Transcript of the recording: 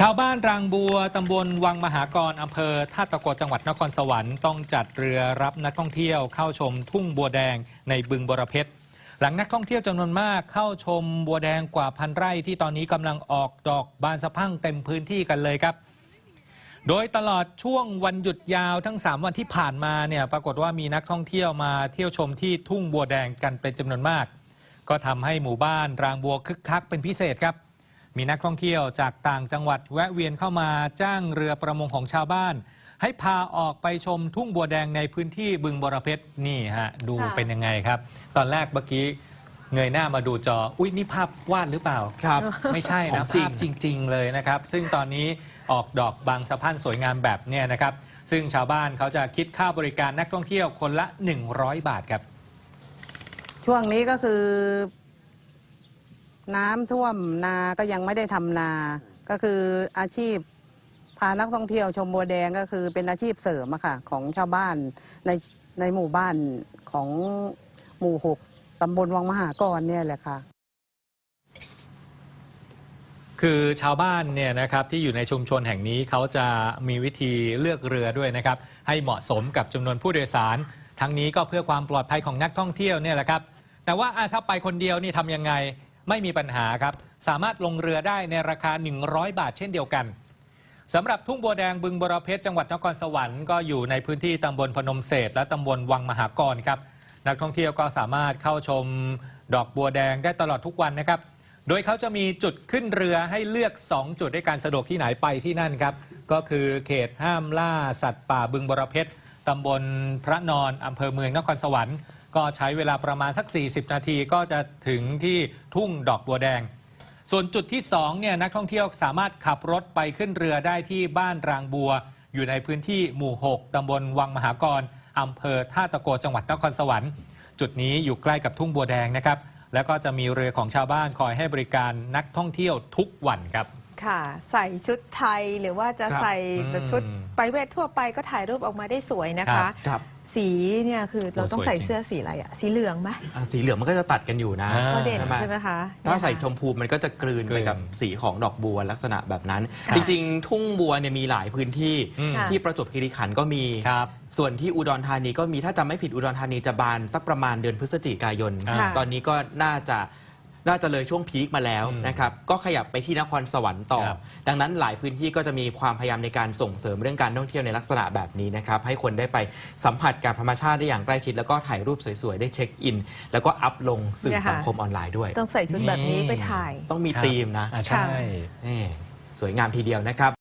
ชาวบ้านรางบัวตำบลวังมหากรอำเภอท่าตะโกจังหวัดนครสวรรค์ต้องจัดเรือรับนักท่องเที่ยวเข้าชมทุ่งบัวแดงในบึงบรเพชรหลังนักท่องเที่ยวจำนวนมากเข้าชมบัวแดงกว่าพันไร่ที่ตอนนี้กำลังออกดอกบานสะพั่งเต็มพื้นที่กันเลยครับ โดยตลอดช่วงวันหยุดยาวทั้ง 3 วันที่ผ่านมาเนี่ยปรากฏว่ามีนักท่องเที่ยวมาเที่ยวชมที่ทุ่งบัวแดงกันเป็นจำนวนมาก ก็ทำให้หมู่บ้านรางบัวคึกคักเป็นพิเศษครับ มีนักท่องเที่ยวจากต่างจังหวัดแวะเวียนเข้ามาจ้างเรือประมงของชาวบ้าน ให้พาออกไปชมทุ่งบัวแดงในพื้นที่บึงบรเพชรนี่ฮะดูค่ะเป็นยังไงครับ ตอนแรกเมื่อกี้เงยหน้ามาดูจอ อุ้ยนี่ภาพวาดหรือเปล่า ครับ ไม่ใช่ขอนะงจริง ภาพจริง ๆ เลยนะครับ ซึ่งตอนนี้ออกดอกบางสะพรั่นสวยงามแบบเนี้ยนะครับ ซึ่งชาวบ้านเขาจะคิดค่าบริการนักท่องเที่ยวคนละ 100 บาทครับ ช่วงนี้ก็คือ น้ำท่วมนาก็ยังไม่ได้ทำนา ก็คืออาชีพพานักท่องเที่ยวชมบัวแดงก็คือเป็นอาชีพเสริมอะค่ะของชาวบ้านในในหมู่บ้านของหมู่หกตำบลวังมหากรเนี่ยแหละค่ะ คือชาวบ้านเนี่ยนะครับที่อยู่ในชุมชนแห่งนี้เขาจะมีวิธีเลือกเรือด้วยนะครับ ให้เหมาะสมกับจำนวนผู้โดยสาร ทั้งนี้ก็เพื่อความปลอดภัยของนักท่องเที่ยวเนี่ยแหละครับ แต่ว่าอะถ้าไปคนเดียวนี่ทำยังไง ไม่มีปัญหาครับ สามารถลงเรือได้ในราคา 100 บาทเช่นเดียวกันสำหรับทุ่งบัวแดงบึงบรเพชรจังหวัดนครสวรรค์ก็อยู่ในพื้นที่ตำบลพนมเศษและตำบลวังมหากรครับ นักท่องเที่ยวก็สามารถเข้าชมดอกบัวแดงได้ตลอดทุกวันนะครับ โดยเขาจะมีจุดขึ้นเรือให้เลือก 2 จุดด้วยการสะดวกที่ไหนไปที่นั่นครับ ก็คือเขตห้ามล่าสัตว์ป่าบึงบรเพชร ตำบลพระนอนอำเภอเมืองนครสวรรค์ ก็ใช้เวลาประมาณสัก 40 นาทีก็จะถึงที่ทุ่งดอกบัวแดง ส่วนจุดที่2เนี่ยนักท่องเที่ยวสามารถขับรถไปขึ้นเรือได้ที่บ้านรางบัว อยู่ในพื้นที่หมู่ 6ตำบลวังมหากรอำเภอท่าตะโกจังหวัดนครสวรรค์ จุดนี้อยู่ใกล้กับทุ่งบัวแดงนะครับ แล้วก็จะมีเรือของชาวบ้านคอยให้บริการนักท่องเที่ยวทุกวันครับ ค่ะ ใส่ชุดไทยหรือว่าจะครับใส่แบบชุดอืม ไปเวททั่วไปก็ถ่ายรูปออกมาได้สวยนะครัคะบครับสีเนี่ยคือเราโอ้ต้องสวยใส่จริงเสื้อสีอะไรอะสีเหลืองไหมอะสีเหลืองมันก็จะตัดกันอยู่นะ อ่า ก็เด่นใช่ไหมใช่ไหมคะถ้าใส่เนี่ยชค่ะมพูมันก็จะกลืนกลืนไปกับสีของดอกบัวลักษณะแบบนั้น ค่ะจริงๆ ทุ่งบัวเนี่ยมีหลายพื้นที่อืมค่ะที่ประจวบคีรีขันธ์ก็มี ครับ ส่วนที่อุดรธานีก็มีถ้าจำไม่ผิดอุดรธานีจะบานสักประมาณเดือนพฤศจิกายน ค่ะ ตอนนี้ก็น่าจะ น่าจะเลยช่วงพีคมาแล้วอืมนะครับก็ขยับไปที่นครสวรรค์ต่อครับดังนั้นหลายพื้นที่ก็จะมีความพยายามในการส่งเสริมเรื่องการท่องเที่ยวในลักษณะแบบนี้นะครับให้คนได้ไปสัมผัสกับธรรมชาติได้อย่างใกล้ชิด แล้วก็ถ่ายรูปสวยๆได้เช็คอิน แล้วก็อัพลงสื่อเนี่ยค่ะสังคมออนไลน์ด้วย ต้องใส่ชุดแบบนี้นี่ไปถ่าย ต้องมีครับธีมนะอ่าใช่นี่สวยงามทีเดียวนะครับ